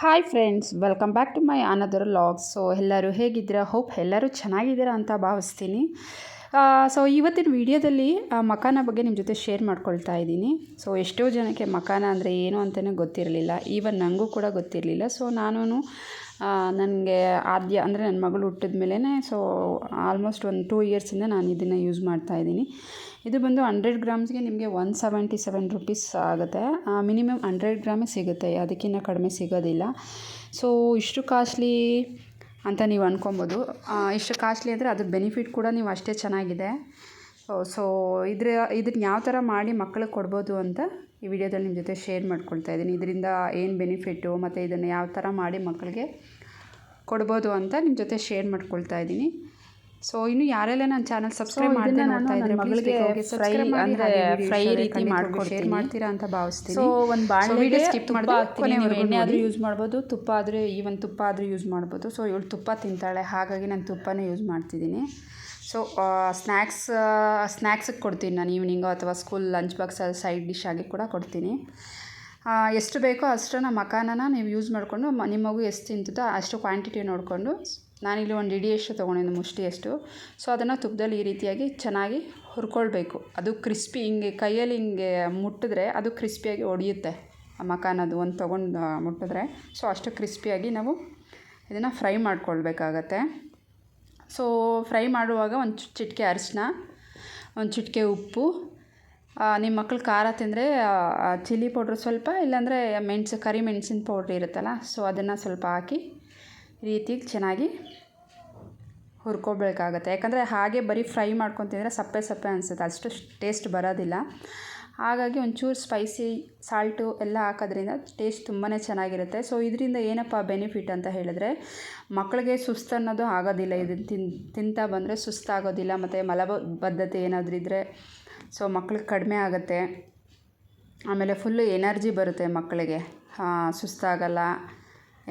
Hi friends welcome back to my another vlogs so ಎಲ್ಲರೂ ಹೇಗಿದ್ದೀರಾ? Hope ಎಲ್ಲರೂ ಚೆನ್ನಾಗಿದ್ದೀರಾ ಅಂತ ಭಾವಿಸ್ತೀನಿ. ಸೊ ಇವತ್ತಿನ ವಿಡಿಯೋದಲ್ಲಿ ಮಕಾನ ಬಗ್ಗೆ ನಿಮ್ಮ ಜೊತೆ ಶೇರ್ ಮಾಡ್ಕೊಳ್ತಾ ಇದ್ದೀನಿ. ಸೊ ಎಷ್ಟೋ ಜನಕ್ಕೆ ಮಕಾನ ಅಂದರೆ ಏನು ಅಂತಲೇ ಗೊತ್ತಿರಲಿಲ್ಲ. ಈವನ್ ನನಗೂ ಕೂಡ ಗೊತ್ತಿರಲಿಲ್ಲ. ಸೊ ನಾನು ನನಗೆ ಆದ್ಯ ಅಂದರೆ ನನ್ನ ಮಗಳು ಹುಟ್ಟಿದ ಮೇಲೇ ಸೊ ಆಲ್ಮೋಸ್ಟ್ ಒಂದು ಟೂ ಇಯರ್ಸಿಂದ ನಾನು ಇದನ್ನು ಯೂಸ್ ಮಾಡ್ತಾ ಇದ್ದೀನಿ. ಇದು ಬಂದು ಹಂಡ್ರೆಡ್ ಗ್ರಾಮ್ಸ್ಗೆ ನಿಮಗೆ ಒನ್ ಸೆವೆಂಟಿ ಸೆವೆನ್ ರುಪೀಸ್ ಆಗುತ್ತೆ. ಮಿನಿಮಮ್ ಹಂಡ್ರೆಡ್ ಗ್ರಾಮೇ ಸಿಗುತ್ತೆ ಅದಕ್ಕಿಂತ ಕಡಿಮೆ ಸಿಗೋದಿಲ್ಲ. ಸೊ ಇಷ್ಟು ಕಾಸ್ಟ್ಲಿ ಅಂತ ನೀವು ಅಂದ್ಕೊಬೋದು ಇಷ್ಟು ಕಾಸ್ಟ್ಲಿ ಅಂದರೆ ಅದ್ರ ಬೆನಿಫಿಟ್ ಕೂಡ ನೀವು ಅಷ್ಟೇ ಚೆನ್ನಾಗಿದೆ. ಸೊ ಇದ್ರ, ಇದನ್ನ ಯಾವ ಥರ ಮಾಡಿ ಮಕ್ಕಳಿಗೆ ಕೊಡ್ಬೋದು ಅಂತ ಈ ವಿಡಿಯೋದಲ್ಲಿ ನಿಮ್ಮ ಜೊತೆ ಶೇರ್ ಮಾಡ್ಕೊಳ್ತಾ ಇದ್ದೀನಿ. ಇದರಿಂದ ಏನು ಬೆನಿಫಿಟ್ಟು ಮತ್ತು ಇದನ್ನು ಯಾವ ಥರ ಮಾಡಿ ಮಕ್ಕಳಿಗೆ ಕೊಡ್ಬೋದು ಅಂತ ನಿಮ್ಮ ಜೊತೆ ಶೇರ್ ಮಾಡ್ಕೊಳ್ತಾ ಇದ್ದೀನಿ. ಸೊ ಇನ್ನು ಯಾರೆಲ್ಲ ನನ್ನ ಚಾನಲ್ ಸಬ್ಸ್ಕ್ರೈಬ್ ಮಾಡದೆ ನೋಡ್ತಾ ಇದ್ರೆ ಮಗಳಿಗೆ ಫ್ರೈ ಅಂದರೆ ಫ್ರೈ ರೀತಿ ಮಾಡ್ಕೊಂಡು ಶೇರ್ ಮಾಡ್ತೀರಾ ಅಂತ ಭಾವಿಸ್ತೀನಿ. ಸೊ ಒಂದು ಬಾಣಲೆಗೆ ಸ್ಕಿಪ್ ಮಾಡಿದ್ರೆ. ನೀವು ಎಣ್ಣೆ ಆದರೂ ಯೂಸ್ ಮಾಡ್ಬೋದು ತುಪ್ಪ ಆದರೆ ಒಂದು ತುಪ್ಪ ಆದರೂ ಯೂಸ್ ಮಾಡ್ಬೋದು. ಸೊ ಇವಳು ತುಪ್ಪ ತಿಂತಾಳೆ ಹಾಗಾಗಿ ನಾನು ತುಪ್ಪನೇ ಯೂಸ್ ಮಾಡ್ತಿದ್ದೀನಿ. ಸೊ ಸ್ನ್ಯಾಕ್ಸ್ ಸ್ನ್ಯಾಕ್ಸಿಗೆ ಕೊಡ್ತೀನಿ ನಾನು ಈವ್ನಿಂಗು ಅಥವಾ school lunch box side dish ಆಗಿ ಕೂಡ ಕೊಡ್ತೀನಿ. ಎಷ್ಟು ಬೇಕೋ ಅಷ್ಟನ್ನು ಮಕಾನನ ನೀವು ಯೂಸ್ ಮಾಡಿಕೊಂಡು ನಿಮ್ಮ ಮಗು ಎಷ್ಟು ತಿಂತದೋ ಅಷ್ಟು ಕ್ವಾಂಟಿಟಿ ನೋಡಿಕೊಂಡು ನಾನಿಲ್ಲಿ ಒಂದು ಇಡಿಯಷ್ಟು ತೊಗೊಂಡಿದ್ದು ಮುಷ್ಟಿಯಷ್ಟು. ಸೊ ಅದನ್ನು ತುಪ್ಪದಲ್ಲಿ ಈ ರೀತಿಯಾಗಿ ಚೆನ್ನಾಗಿ ಹುರ್ಕೊಳ್ಬೇಕು. ಅದು ಕ್ರಿಸ್ಪಿ ಹಿಂಗೆ ಕೈಯಲ್ಲಿ ಹಿಂಗೆ ಮುಟ್ಟಿದ್ರೆ ಅದು ಕ್ರಿಸ್ಪಿಯಾಗಿ ಒಡೆಯುತ್ತೆ. ಆ ಮಕಾನದು ಒಂದು ತೊಗೊಂಡು ಮುಟ್ಟಿದ್ರೆ. ಸೊ ಅಷ್ಟು ಕ್ರಿಸ್ಪಿಯಾಗಿ ನಾವು ಇದನ್ನು ಫ್ರೈ ಮಾಡ್ಕೊಳ್ಬೇಕಾಗತ್ತೆ. ಸೊ ಫ್ರೈ ಮಾಡುವಾಗ ಒಂದು ಚಿಟಿಕೆ ಅರಿಶಿನ ಒಂದು ಚಿಟಿಕೆ ಉಪ್ಪು ನಿಮ್ಮ ಮಕ್ಳು ಖಾರ ತಿಂದರೆ ಚಿಲ್ಲಿ ಪೌಡ್ರ್ ಸ್ವಲ್ಪ, ಇಲ್ಲಾಂದರೆ ಮೆಣಸು, ಕರಿ ಮೆಣಸಿನ ಪೌಡ್ರ್ ಇರುತ್ತಲ್ಲ, ಸೊ ಅದನ್ನು ಸ್ವಲ್ಪ ಹಾಕಿ ಈ ರೀತಿ ಚೆನ್ನಾಗಿ ಹುರ್ಕೋಬೇಕಾಗತ್ತೆ ಯಾಕಂದರೆ ಹಾಗೆ ಬರೀ ಫ್ರೈ ಮಾಡ್ಕೊಂಡು ತಿಂದರೆ ಸಪ್ಪೆ ಸಪ್ಪೆ ಅನಿಸುತ್ತೆ. ಅಷ್ಟು ಟೇಸ್ಟ್ ಬರೋದಿಲ್ಲ. ಹಾಗಾಗಿ ಒಂಚೂರು ಸ್ಪೈಸಿ ಸಾಲ್ಟು ಎಲ್ಲ ಹಾಕೋದ್ರಿಂದ ಟೇಸ್ಟ್ ತುಂಬಾ ಚೆನ್ನಾಗಿರುತ್ತೆ. ಸೊ ಇದರಿಂದ ಏನಪ್ಪ ಬೆನಿಫಿಟ್ ಅಂತ ಹೇಳಿದ್ರೆ ಮಕ್ಕಳಿಗೆ ಸುಸ್ತು ಅನ್ನೋದು ಆಗೋದಿಲ್ಲ. ಇದನ್ನು ತಿನ್, ತಿಂತಾ ಬಂದರೆ ಸುಸ್ತಾಗೋದಿಲ್ಲ ಮತ್ತು ಮಲಬದ್ಧತೆ ಏನಾದರೂ ಇದ್ದರೆ ಸೊ ಮಕ್ಳಿಗೆ ಕಡಿಮೆ ಆಗುತ್ತೆ. ಆಮೇಲೆ ಫುಲ್ಲು ಎನರ್ಜಿ ಬರುತ್ತೆ ಮಕ್ಕಳಿಗೆ ಸುಸ್ತಾಗಲ್ಲ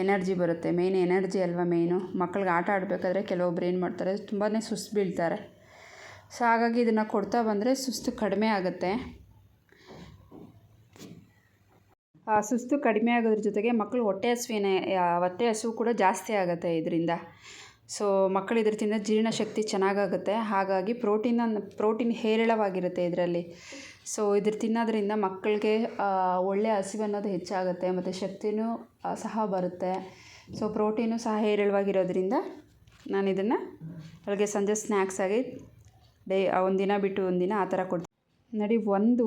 ಎನರ್ಜಿ ಬರುತ್ತೆ ಮೇಯ್ನ್ ಎನರ್ಜಿ ಅಲ್ವಾ ಮೇಯ್ನು ಮಕ್ಳಿಗೆ ಆಟ ಆಡಬೇಕಾದ್ರೆ ಕೆಲವೊಬ್ರು ಏನು ಮಾಡ್ತಾರೆ ತುಂಬಾ ಸುಸ್ತು ಬೀಳ್ತಾರೆ. ಸೊ ಹಾಗಾಗಿ ಇದನ್ನು ಕೊಡ್ತಾ ಬಂದರೆ ಸುಸ್ತು ಕಡಿಮೆ ಆಗುತ್ತೆ. ಸುಸ್ತು ಕಡಿಮೆ ಆಗೋದ್ರ ಜೊತೆಗೆ ಮಕ್ಕಳು ಹೊಟ್ಟೆ ಹಸುವಿನ ಹೊಟ್ಟೆ ಹಸಿವು ಕೂಡ ಜಾಸ್ತಿ ಆಗುತ್ತೆ ಇದರಿಂದ. ಸೊ ಮಕ್ಕಳು ಇದ್ರ ತಿಂದ ಜೀರ್ಣಶಕ್ತಿ ಚೆನ್ನಾಗಾಗುತ್ತೆ. ಹಾಗಾಗಿ ಪ್ರೋಟೀನ್ ಪ್ರೋಟೀನ್ ಹೇರಳವಾಗಿರುತ್ತೆ ಇದರಲ್ಲಿ. ಸೊ ಇದ್ರ ತಿನ್ನೋದ್ರಿಂದ ಮಕ್ಕಳಿಗೆ ಒಳ್ಳೆಯ ಹಸಿವು ಅನ್ನೋದು ಹೆಚ್ಚಾಗುತ್ತೆ ಮತ್ತು ಶಕ್ತಿನೂ ಸಹ ಬರುತ್ತೆ. ಸೊ ಪ್ರೋಟೀನು ಸಹ ಹೇರಳವಾಗಿರೋದ್ರಿಂದ ನಾನು ಇದನ್ನು ಅವಳಿಗೆ ಸಂಜೆ ಸ್ನ್ಯಾಕ್ಸ್ ಆಗಿ ಡೇ ಒಂದಿನ ಬಿಟ್ಟು ಒಂದಿನ ಆ ಥರ ಕೊಡ್ತೀನಿ. ನೋಡಿ ಒಂದು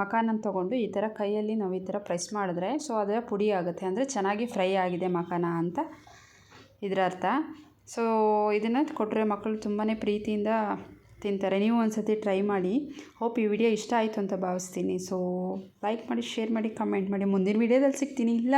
ಮಕಾನನ್ನು ತೊಗೊಂಡು ಈ ಥರ ಕೈಯಲ್ಲಿ ನಾವು ಈ ಥರ ಪ್ರೆಸ್ ಮಾಡಿದ್ರೆ ಸೊ ಅದರ ಪುಡಿ ಆಗುತ್ತೆ. ಅಂದರೆ ಚೆನ್ನಾಗಿ ಫ್ರೈ ಆಗಿದೆ ಮಕಾನ ಅಂತ ಇದರ ಅರ್ಥ. ಸೊ ಇದನ್ನು ಕೊಟ್ಟರೆ ಮಕ್ಕಳು ತುಂಬಾ ಪ್ರೀತಿಯಿಂದ ತಿಂತಾರೆ. ನೀವು ಒಂದು ಸತಿ ಟ್ರೈ ಮಾಡಿ. ಹೋಪ್ ಈ ವಿಡಿಯೋ ಇಷ್ಟ ಆಯಿತು ಅಂತ ಭಾವಿಸ್ತೀನಿ. ಸೊ ಲೈಕ್ ಮಾಡಿ ಶೇರ್ ಮಾಡಿ ಕಮೆಂಟ್ ಮಾಡಿ. ಮುಂದಿನ ವಿಡಿಯೋದಲ್ಲಿ ಸಿಗ್ತೀನಿ. ಇಲ್ಲ.